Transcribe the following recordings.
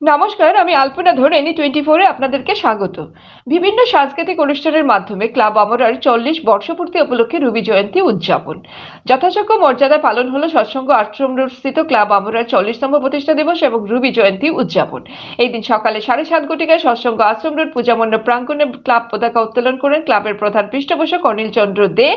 নমস্কার, আমি আলপনা ধরে এনি টোয়েন্টি ফোরে আপনাদেরকে স্বাগত। বিভিন্ন সাংস্কৃতিক অনুষ্ঠানের মাধ্যমে ক্লাব আমরার চল্লিশ বর্ষপূর্তি উপলক্ষে রবি জয়ন্তী উদযাপন। যথাযোগ্য মর্যাদায় পালন হলো সৎসঙ্গ আশ্রম স্থিত ক্লাব আমরার চল্লিশতম প্রতিষ্ঠা দিবস এবং রবি জয়ন্তী উদযাপন। এই দিন সকালে সাড়ে সাত ঘটিকায় সৎসঙ্গ আশ্রম রোড পূজা মণ্ডপ প্রাঙ্গণে ক্লাব পতাকা উত্তোলন করেন ক্লাবের প্রধান পৃষ্ঠপোষক অনিল চন্দ্র দে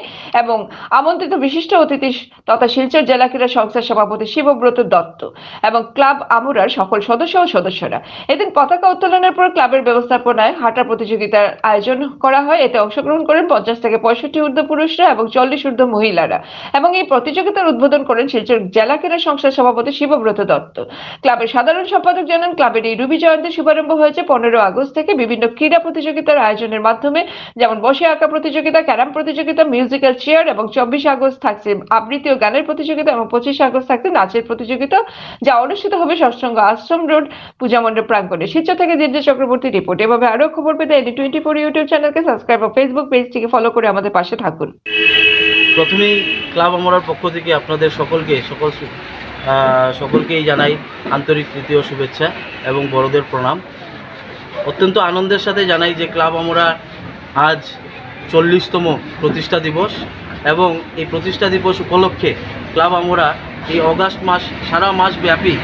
এবং আমন্ত্রিত বিশিষ্ট অতিথি তথা শিলচর জেলা ক্রীড়া সংস্থার সভাপতি শিবব্রত দত্ত এবং ক্লাব আমরার সকল সদস্য ও সদস্যরা। এদিন পতাকা উত্তোলনের পর ক্লাবের ব্যবস্থাপনায় হাঁটা প্রতিযোগিতার আয়োজন করা হয়। এতে অংশগ্রহণ করেন পঞ্চাশ থেকে পঁয়ষট্টি ঊর্ধ্ব পুরুষরা এবং চল্লিশ ঊর্ধ্ব মহিলারা। এবং এই প্রতিযোগিতার উদ্বোধন করেন শিলচর জেলা ক্রীড়া সংস্থার সভাপতি শিবব্রত দত্ত। ক্লাবের সাধারণ সম্পাদক জানান, ক্লাবের এই রুবি জয়ন্তী শুভারম্ভ হয়েছে পনেরো আগস্ট থেকে বিভিন্ন ক্রীড়া প্রতিযোগিতার আয়োজনের মাধ্যমে। যেমন বসে আঁকা প্রতিযোগিতা, ক্যারাম প্রতিযোগিতা, মিউজিক্যাল চেয়ার এবং চব্বিশ আগস্ট থাকছে আবৃত্তি ও গানের প্রতিযোগিতা এবং পঁচিশে আগস্ট থাকছে নাচের প্রতিযোগিতা, যা অনুষ্ঠিত হবে সৎসঙ্গ আশ্রম রোড। পূজা মণ্ডপ প্রাঙ্গণে। শিলচর থেকে দিব্য চক্রবর্তী রিপোর্ট। এভাবে আরও খবর পেতে এডি টোয়েন্টি ফোর ইউটিউব চ্যানেলকে সাবস্ক্রাইব ও ফেসবুক পেজটিকে ফলো করে আমাদের পাশে থাকুন। প্রথমেই ক্লাব আমরার পক্ষ থেকে আপনাদের সকলকে, সকল সকলকেই জানাই আন্তরিক তৃতীয় শুভেচ্ছা এবং বড়দের প্রণাম। অত্যন্ত আনন্দের সাথে জানাই যে ক্লাব আমরা আজ চল্লিশতম প্রতিষ্ঠা দিবস এবং এই প্রতিষ্ঠা দিবস উপলক্ষে ক্লাব আমরা এই অগাস্ট মাস সারা মাস ব্যাপী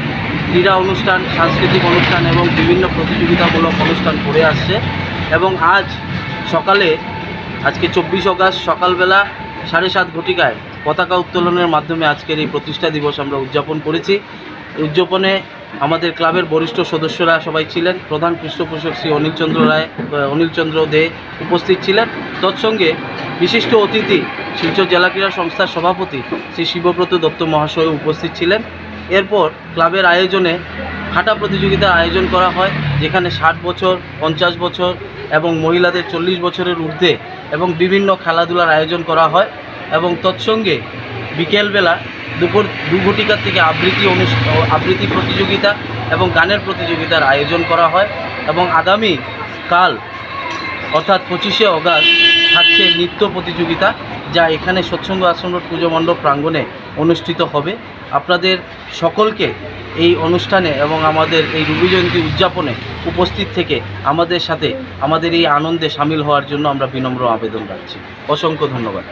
ক্রীড়া অনুষ্ঠান, সাংস্কৃতিক অনুষ্ঠান এবং বিভিন্ন প্রতিযোগিতামূলক অনুষ্ঠান করে আসছে এবং আজ সকালে, আজকে চব্বিশ অগাস্ট সকালবেলা সাড়ে সাত ঘটিকায় পতাকা উত্তোলনের মাধ্যমে আজকের এই প্রতিষ্ঠা দিবস আমরা উদযাপন করেছি। উদযাপনে আমাদের ক্লাবের বরিষ্ঠ সদস্যরা সবাই ছিলেন। প্রধান পৃষ্ঠপোষক শ্রী অনিলচন্দ্র রায় অনিলচন্দ্র দে উপস্থিত ছিলেন। তৎসঙ্গে বিশিষ্ট অতিথি শিলচর জেলা ক্রীড়া সংস্থার সভাপতি শ্রী শিবব্রত দত্ত মহাশয় উপস্থিত ছিলেন। এরপর ক্লাবের আয়োজনে হাঁটা প্রতিযোগিতার আয়োজন করা হয়, যেখানে ষাট বছর, পঞ্চাশ বছর এবং মহিলাদের চল্লিশ বছরের ঊর্ধ্বে এবং বিভিন্ন খেলাধুলার আয়োজন করা হয় এবং তৎসঙ্গে বিকেলবেলা দুপুর দু ঘটিকার থেকে আবৃত্তি অনুষ্ঠ আবৃত্তি প্রতিযোগিতা এবং গানের প্রতিযোগিতার আয়োজন করা হয় এবং আগামী কাল অর্থাৎ পঁচিশে অগাস্ট থাকছে নৃত্য প্রতিযোগিতা, যা এখানে সৎসঙ্গ আশ্রম পুজো মণ্ডপ প্রাঙ্গণে অনুষ্ঠিত হবে। আপনাদের সকলকে এই অনুষ্ঠানে এবং আমাদের এই রবি জয়ন্তী উদযাপনে উপস্থিত থেকে আমাদের সাথে আমাদের এই আনন্দে সামিল হওয়ার জন্য আমরা বিনম্র আবেদন রাখছি। অসংখ্য ধন্যবাদ।